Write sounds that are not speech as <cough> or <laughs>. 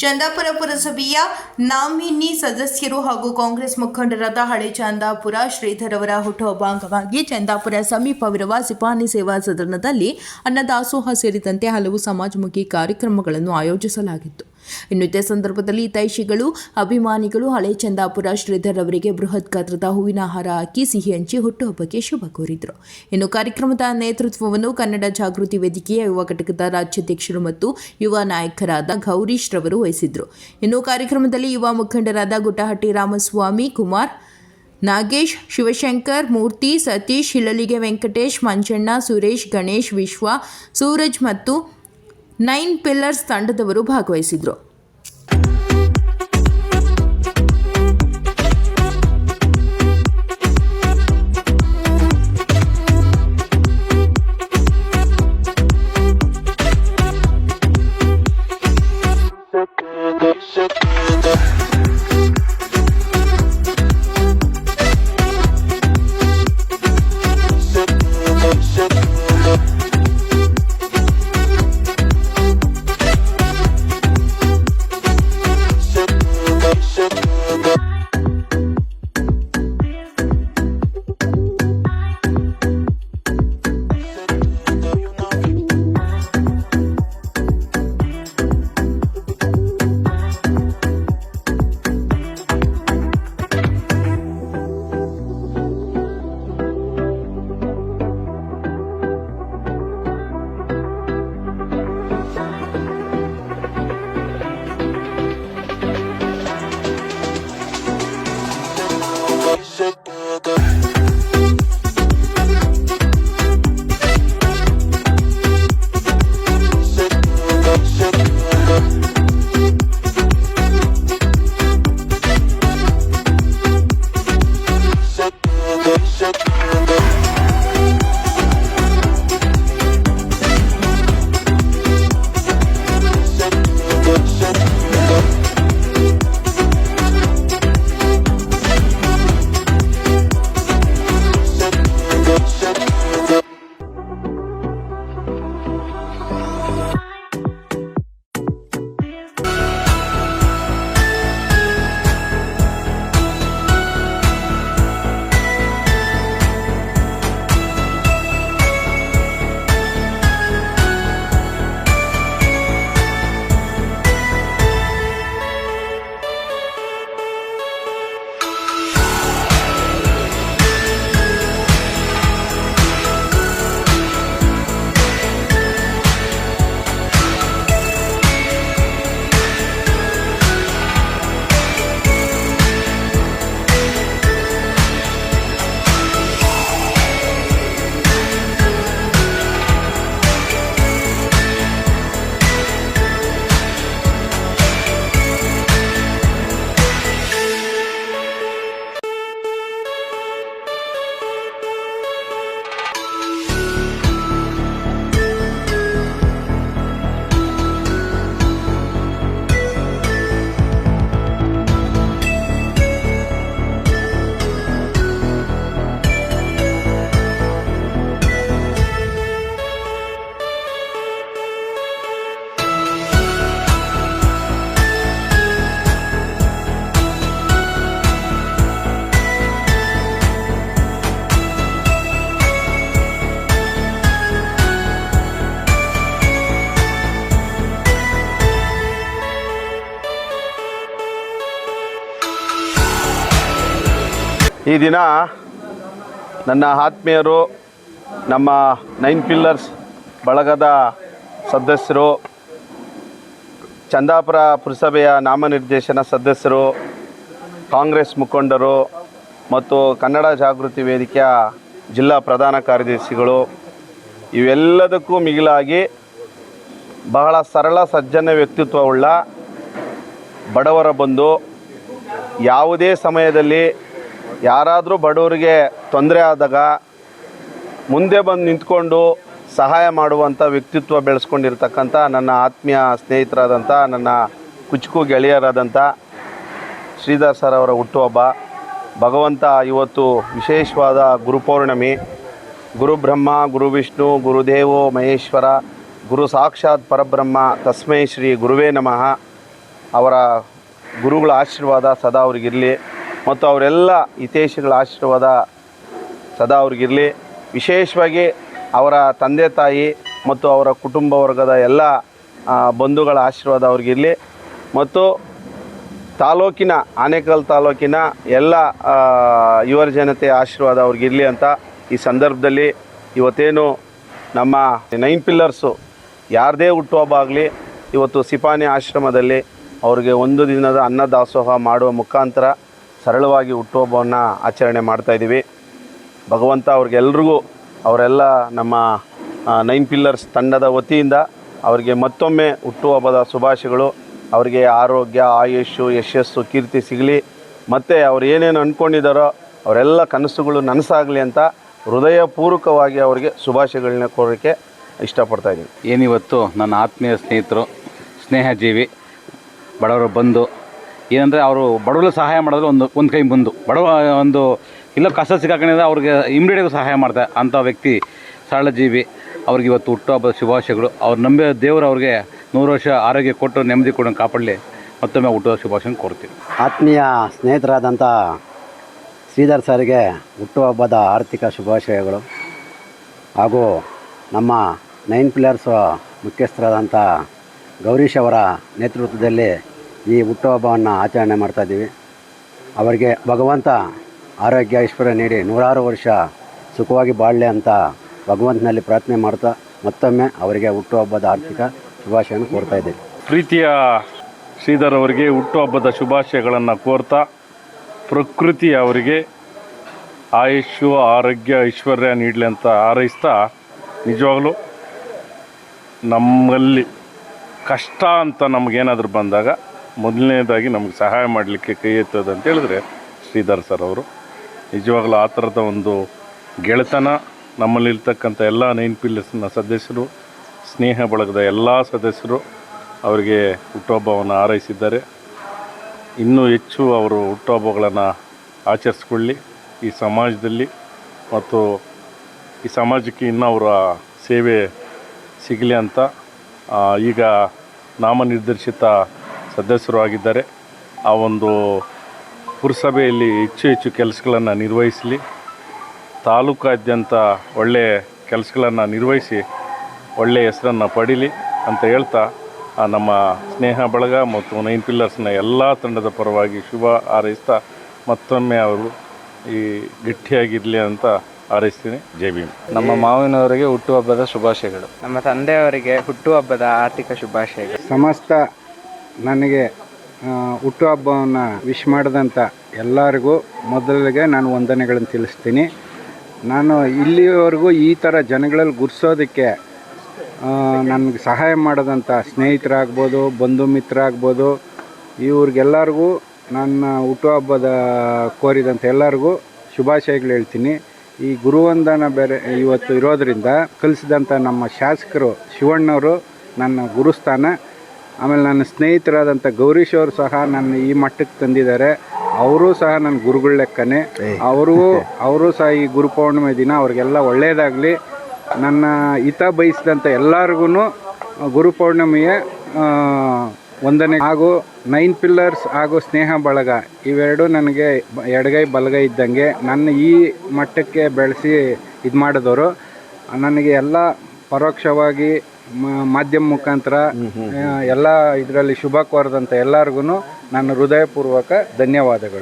ಚಂದಾಪುರ ಪುರಸಭೆಯ ನಾಮಿನಿ ಸದಸ್ಯರು ಹಾಗೂ ಕಾಂಗ್ರೆಸ್ ಮುಖಂಡರಾದ ಹಳೆ ಚಂದಾಪುರ ಶ್ರೀಧರ್ ಅವರ ಹುಟ್ಟುಹಬ್ಬ ಅಂಗವಾಗಿ ಚಂದಾಪುರ ಸಮೀಪವಿರುವ ಸಿಪಾನಿ ಸೇವಾ ಸದನದಲ್ಲಿ ಅನ್ನದಾಸೋಹ ಸೇರಿದಂತೆ ಹಲವು ಸಮಾಜಮುಖಿ ಕಾರ್ಯಕ್ರಮಗಳನ್ನು ಆಯೋಜಿಸಲಾಗಿತ್ತು. ಇನ್ನು ಇದೇ ಸಂದರ್ಭದಲ್ಲಿ ತೈಷಿಗಳು ಅಭಿಮಾನಿಗಳು, ಹಳೆ ಚಂದಾಪುರ ಶ್ರೀಧರ್ ಅವರಿಗೆ ಬೃಹತ್ ಗಾತ್ರದ ಹೂವಿನ ಹಾರ ಹಾಕಿ ಸಿಹಿ ಹಂಚಿ ಹುಟ್ಟುಹಬ್ಬಕ್ಕೆ ಶುಭ ಕೋರಿದರು. ಇನ್ನು ಕಾರ್ಯಕ್ರಮದ ನೇತೃತ್ವವನ್ನು ಕನ್ನಡ ಜಾಗೃತಿ ವೇದಿಕೆಯ ಯುವ ಘಟಕದ ರಾಜ್ಯಾಧ್ಯಕ್ಷರು ಮತ್ತು ಯುವ ನಾಯಕರಾದ ಗೌರೀಶ್ ರವರು ವಹಿಸಿದ್ರು. ಇನ್ನು ಕಾರ್ಯಕ್ರಮದಲ್ಲಿ ಯುವ ಮುಖಂಡರಾದ ಗುಟ್ಟಹಟ್ಟಿ ರಾಮಸ್ವಾಮಿ, ಕುಮಾರ್, ನಾಗೇಶ್, ಶಿವಶಂಕರ್, ಮೂರ್ತಿ, ಸತೀಶ್ ಹಿಳಲಿಗೆ ವೆಂಕಟೇಶ್, ಮಂಜಣ್ಣ, ಸುರೇಶ್, ಗಣೇಶ್, ವಿಶ್ವ, ಸೂರಜ್ ಮತ್ತು ನೈನ್ ಪಿಲ್ಲರ್ಸ್ ತಂಡದವರು ಭಾಗವಹಿಸಿದ್ರು. ಈ ದಿನ ನನ್ನ ಆತ್ಮೀಯರು, ನಮ್ಮ ನೈನ್ ಪಿಲ್ಲರ್ಸ್ ಬಳಗದ ಸದಸ್ಯರು, ಚಂದಾಪುರ ಪುರಸಭೆಯ ನಾಮನಿರ್ದೇಶನ ಸದಸ್ಯರು, ಕಾಂಗ್ರೆಸ್ ಮುಖಂಡರು ಮತ್ತು ಕನ್ನಡ ಜಾಗೃತಿ ವೇದಿಕೆಯ ಜಿಲ್ಲಾ ಪ್ರಧಾನ ಕಾರ್ಯದರ್ಶಿಗಳು, ಇವೆಲ್ಲದಕ್ಕೂ ಮಿಗಿಲಾಗಿ ಬಹಳ ಸರಳ ಸಜ್ಜನ ವ್ಯಕ್ತಿತ್ವವುಳ್ಳ ಬಡವರ ಬಂದು ಯಾವುದೇ ಸಮಯದಲ್ಲಿ ಯಾರಾದರೂ ಬಡವರಿಗೆ ತೊಂದರೆ ಆದಾಗ ಮುಂದೆ ಬಂದು ನಿಂತ್ಕೊಂಡು ಸಹಾಯ ಮಾಡುವಂಥ ವ್ಯಕ್ತಿತ್ವ ಬೆಳೆಸ್ಕೊಂಡಿರ್ತಕ್ಕಂಥ ನನ್ನ ಆತ್ಮೀಯ ಸ್ನೇಹಿತರಾದಂಥ, ನನ್ನ ಕುಚುಕು ಗೆಳೆಯರಾದಂಥ ಶ್ರೀಧರ್ ಸರ್ ಅವರ ಹುಟ್ಟುಹಬ್ಬ, ಭಗವಂತ ಇವತ್ತು ವಿಶೇಷವಾದ ಗುರುಪೌರ್ಣಮಿ ಗುರುಬ್ರಹ್ಮ ಗುರು ವಿಷ್ಣು ಗುರುದೇವೋ ಮಹೇಶ್ವರ, ಗುರು ಸಾಕ್ಷಾತ್ ಪರಬ್ರಹ್ಮ, ತಸ್ಮೈ ಶ್ರೀ ಗುರುವೇ ನಮಃ. ಅವರ ಗುರುಗಳ ಆಶೀರ್ವಾದ ಸದಾ ಅವ್ರಿಗಿರಲಿ. ಮತ್ತು ಅವರೆಲ್ಲ ಹಿತೇಶಿಗಳ ಆಶೀರ್ವಾದ ಸದಾ ಅವ್ರಿಗಿರಲಿ. ವಿಶೇಷವಾಗಿ ಅವರ ತಂದೆ ತಾಯಿ ಮತ್ತು ಅವರ ಕುಟುಂಬ ವರ್ಗದ ಎಲ್ಲ ಬಂಧುಗಳ ಆಶೀರ್ವಾದ ಅವ್ರಿಗಿರಲಿ. ಮತ್ತು ತಾಲೂಕಿನ, ಆನೇಕಲ್ ತಾಲೂಕಿನ ಎಲ್ಲ ಯುವ ಜನತೆ ಆಶೀರ್ವಾದ ಅವ್ರಿಗಿರಲಿ ಅಂತ ಈ ಸಂದರ್ಭದಲ್ಲಿ ಇವತ್ತೇನು ನಮ್ಮ ನೈನ್ ಪಿಲ್ಲರ್ಸು ಯಾರದೇ ಹುಟ್ಟುಹಬ್ಬ ಆಗಲಿ, ಇವತ್ತು ಸಿಪಾನಿ ಆಶ್ರಮದಲ್ಲಿ ಅವ್ರಿಗೆ ಒಂದು ದಿನದ ಅನ್ನದಾಸೋಹ ಮಾಡುವ ಮುಖಾಂತರ ಸರಳವಾಗಿ ಹುಟ್ಟುಹಬ್ಬವನ್ನು ಆಚರಣೆ ಮಾಡ್ತಾಯಿದ್ದೀವಿ ಭಗವಂತ ಅವ್ರಿಗೆಲ್ರಿಗೂ, ಅವರೆಲ್ಲ ನಮ್ಮ ನೈನ್ ಪಿಲ್ಲರ್ಸ್ ತಂಡದ ವತಿಯಿಂದ ಅವರಿಗೆ ಮತ್ತೊಮ್ಮೆ ಹುಟ್ಟುಹಬ್ಬದ ಶುಭಾಶಯಗಳು. ಅವರಿಗೆ ಆರೋಗ್ಯ ಆಯುಷು ಯಶಸ್ಸು, ಕೀರ್ತಿ ಸಿಗಲಿ. ಮತ್ತು ಅವ್ರು ಏನೇನು ಅಂದ್ಕೊಂಡಿದ್ದಾರೋ ಅವರೆಲ್ಲ ಕನಸುಗಳು ನನಸಾಗಲಿ ಅಂತ ಹೃದಯಪೂರ್ವಕವಾಗಿ ಅವರಿಗೆ ಶುಭಾಶಯಗಳನ್ನ ಕೋರೋಕ್ಕೆ ಇಷ್ಟಪಡ್ತಾ ಇದ್ದೀನಿ. ಏನಿವತ್ತು ನನ್ನ ಆತ್ಮೀಯ ಸ್ನೇಹಿತರು, ಸ್ನೇಹಜೀವಿ, ಬಡವರು ಬಂದು ಏನಂದರೆ ಅವರು ಬಡವರಿಗೆ ಸಹಾಯ ಮಾಡಿದ್ರೆ ಒಂದು ಒಂದು ಕೈ ಮುಂದು. ಬಡವ ಒಂದು, ಇಲ್ಲ ಕಷ್ಟ ಸಿಕ್ಕಾಕೊಂಡಿದ್ರೆ ಅವ್ರಿಗೆ ಇಮ್ಡಿಯೇಟಾಗಿ ಸಹಾಯ ಮಾಡ್ತಾರೆ ಅಂಥ ವ್ಯಕ್ತಿ ಸರಳ ಜೀವಿ ಅವ್ರಿಗೆ ಇವತ್ತು ಹುಟ್ಟುಹಬ್ಬದ ಶುಭಾಶಯಗಳು. ಅವ್ರು ನಂಬಿ ದೇವರು ಅವ್ರಿಗೆ ನೂರು ವರ್ಷ ಆರೋಗ್ಯ ಕೊಟ್ಟು ನೆಮ್ಮದಿ ಕೊಡೋಣ ಕಾಪಾಡಲಿ. ಮತ್ತೊಮ್ಮೆ ಹುಟ್ಟುವ ಶುಭಾಶಯ ಕೊಡ್ತೀವಿ ಆತ್ಮೀಯ ಸ್ನೇಹಿತರಾದಂಥ ಶ್ರೀಧರ್ ಸರ್ಗೆ ಹುಟ್ಟುಹಬ್ಬದ ಆರ್ಥಿಕ ಶುಭಾಶಯಗಳು. ಹಾಗೂ ನಮ್ಮ ನೈನ್ ಪಿಲ್ಲರ್ಸ್ ಮುಖ್ಯಸ್ಥರಾದಂಥ ಗೌರೀಶ್ ಅವರ ನೇತೃತ್ವದಲ್ಲಿ ಈ ಹುಟ್ಟುಹಬ್ಬವನ್ನು ಆಚರಣೆ ಮಾಡ್ತಾಯಿದ್ದೀವಿ ಅವರಿಗೆ ಭಗವಂತ ಆರೋಗ್ಯ, ಐಶ್ವರ್ಯ ನೀಡಿ ನೂರಾರು ವರ್ಷ ಸುಖವಾಗಿ ಬಾಳಲಿ ಅಂತ ಭಗವಂತನಲ್ಲಿ ಪ್ರಾರ್ಥನೆ ಮಾಡ್ತಾ ಮತ್ತೊಮ್ಮೆ ಅವರಿಗೆ ಹುಟ್ಟುಹಬ್ಬದ ಆರ್ಥಿಕ ಶುಭಾಶಯವನ್ನು ಕೋರ್ತಾ ಇದ್ದೀವಿ. ಪ್ರೀತಿಯ ಶ್ರೀಧರ್ ಅವರಿಗೆ ಹುಟ್ಟುಹಬ್ಬದ ಶುಭಾಶಯಗಳನ್ನು ಕೋರ್ತಾ ಪ್ರಕೃತಿ ಅವರಿಗೆ ಆಯುಷ್ಯು, ಆರೋಗ್ಯ, ಐಶ್ವರ್ಯ ನೀಡಲಿ ಅಂತ ಹಾರೈಸ್ತಾ ನಿಜವಾಗಲೂ ನಮ್ಮಲ್ಲಿ ಕಷ್ಟ ಅಂತ ನಮಗೇನಾದರೂ ಬಂದಾಗ ಮೊದಲನೇದಾಗಿ ನಮಗೆ ಸಹಾಯ ಮಾಡಲಿಕ್ಕೆ ಕೈ ಎತ್ತದೆ ಅಂತ ಹೇಳಿದ್ರೆ ಶ್ರೀಧರ್ ಸರ್ ಅವರು. ನಿಜವಾಗ್ಲೂ ಆ ಥರದ ಒಂದು ಗೆಳೆತನ, ನಮ್ಮಲ್ಲಿರ್ತಕ್ಕಂಥ ಎಲ್ಲ ನೈನ್ ಪಿಲ್ಲರ್ಸ್ನ ಸದಸ್ಯರು, ಸ್ನೇಹ ಬಳಗದ ಎಲ್ಲ ಸದಸ್ಯರು ಅವರಿಗೆ ಹುಟ್ಟುಹಬ್ಬವನ್ನು ಹಾರೈಸಿದ್ದಾರೆ. ಇನ್ನೂ ಹೆಚ್ಚು ಅವರು ಹುಟ್ಟುಹಬ್ಬಗಳನ್ನು ಆಚರಿಸ್ಕೊಳ್ಳಿ. ಈ ಸಮಾಜದಲ್ಲಿ ಮತ್ತು ಈ ಸಮಾಜಕ್ಕೆ ಇನ್ನೂ ಅವರ ಸೇವೆ ಸಿಗಲಿ ಅಂತ ಈಗ ನಾಮನಿರ್ದೇಶಿತ ಸದಸ್ಯರು ಆಗಿದ್ದಾರೆ. ಆ ಒಂದು ಪುರಸಭೆಯಲ್ಲಿ ಹೆಚ್ಚು ಹೆಚ್ಚು ಕೆಲಸಗಳನ್ನು ನಿರ್ವಹಿಸಲಿ. ತಾಲೂಕಾದ್ಯಂತ ಒಳ್ಳೆಯ ಕೆಲಸಗಳನ್ನು ನಿರ್ವಹಿಸಿ ಒಳ್ಳೆಯ ಹೆಸರನ್ನು ಪಡೀಲಿ ಅಂತ ಹೇಳ್ತಾ ಆ ನಮ್ಮ ಸ್ನೇಹ ಬಳಗ ಮತ್ತು ನೈನ್ ಪಿಲ್ಲರ್ಸ್ನ ಎಲ್ಲ ತಂಡದ ಪರವಾಗಿ ಶುಭ ಹಾರೈಸ್ತಾ ಮತ್ತೊಮ್ಮೆ ಅವರು ಈ ಗಟ್ಟಿಯಾಗಿರಲಿ ಅಂತ ಹಾರೈಸ್ತೀನಿ. ಜೈ ಭೀಮ್. ನಮ್ಮ ಮಾವಿನವರಿಗೆ ಹುಟ್ಟುಹಬ್ಬದ ಶುಭಾಶಯಗಳು. ನಮ್ಮ ತಂದೆಯವರಿಗೆ ಹುಟ್ಟುಹಬ್ಬದ ಆರ್ಥಿಕ ಶುಭಾಶಯಗಳು. ಸಮಸ್ತ ನನಗೆ ಹುಟ್ಟು ಹುಟ್ಟುಹಬ್ಬವನ್ನು ವಿಶ್ ಮಾಡಿದಂಥ ಎಲ್ಲರಿಗೂ ಮೊದಲಿಗೆ ನಾನು ವಂದನೆಗಳನ್ನು ತಿಳಿಸ್ತೀನಿ. ನಾನು ಇಲ್ಲಿವರೆಗೂ ಈ ಥರ ಜನಗಳಲ್ಲಿ ಗುರ್ಸೋದಕ್ಕೆ ನನಗೆ ಸಹಾಯ ಮಾಡಿದಂಥ ಸ್ನೇಹಿತರಾಗ್ಬೋದು, ಬಂಧು ಮಿತ್ರ ಆಗ್ಬೋದು ಇವ್ರಿಗೆಲ್ಲರಿಗೂ ನನ್ನ ಹುಟ್ಟುಹಬ್ಬದ ಕೋರಿದಂಥ ಎಲ್ಲರಿಗೂ ಶುಭಾಶಯಗಳು ಹೇಳ್ತೀನಿ. ಈ ಗುರುವಂದನ ಬೇರೆ ಇವತ್ತು ಇರೋದರಿಂದ ಕಲಿಸಿದಂಥ ನಮ್ಮ ಶಾಸಕರು ಶಿವಣ್ಣವರು ನನ್ನ ಗುರುಸ್ಥಾನ. ಆಮೇಲೆ ನನ್ನ ಸ್ನೇಹಿತರಾದಂಥ ಗೌರೀಶ್ ಅವರು ಸಹ ನನ್ನ ಈ ಮಟ್ಟಕ್ಕೆ ತಂದಿದ್ದಾರೆ. ಅವರು ಸಹ ನನ್ನ ಗುರುಗಳ ಲೆಕ್ಕನೇ. ಅವರು ಅವರು <laughs> ಸಹ ಈ ಗುರು ಪೌರ್ಣಿಮೆ ದಿನ ಅವ್ರಿಗೆಲ್ಲ ಒಳ್ಳೆಯದಾಗಲಿ ನನ್ನ ಹಿತ ಬಯಸಿದಂಥ ಎಲ್ಲರಿಗೂ ಗುರು ಪೌರ್ಣಿಮೆಯ ಒಂದನೇ ಹಾಗೂ ನೈನ್ ಪಿಲ್ಲರ್ಸ್ ಹಾಗೂ ಸ್ನೇಹ ಬಳಗ ಇವೆರಡು ನನಗೆ ಎಡಗೈ ಬಲಗೈ ಇದ್ದಂಗೆ ನನ್ನ ಈ ಮಟ್ಟಕ್ಕೆ ಬೆಳೆಸಿ ಇದು ಮಾಡಿದವರು ನನಗೆ ಎಲ್ಲ ಪರೋಕ್ಷವಾಗಿ ಮಾಧ್ಯಮ ಮುಖಾಂತರ ಎಲ್ಲ ಇದರಲ್ಲಿ ಶುಭ ಕೋರದಂಥ ಎಲ್ಲರಿಗೂ ನನ್ನ ಹೃದಯಪೂರ್ವಕ ಧನ್ಯವಾದಗಳು.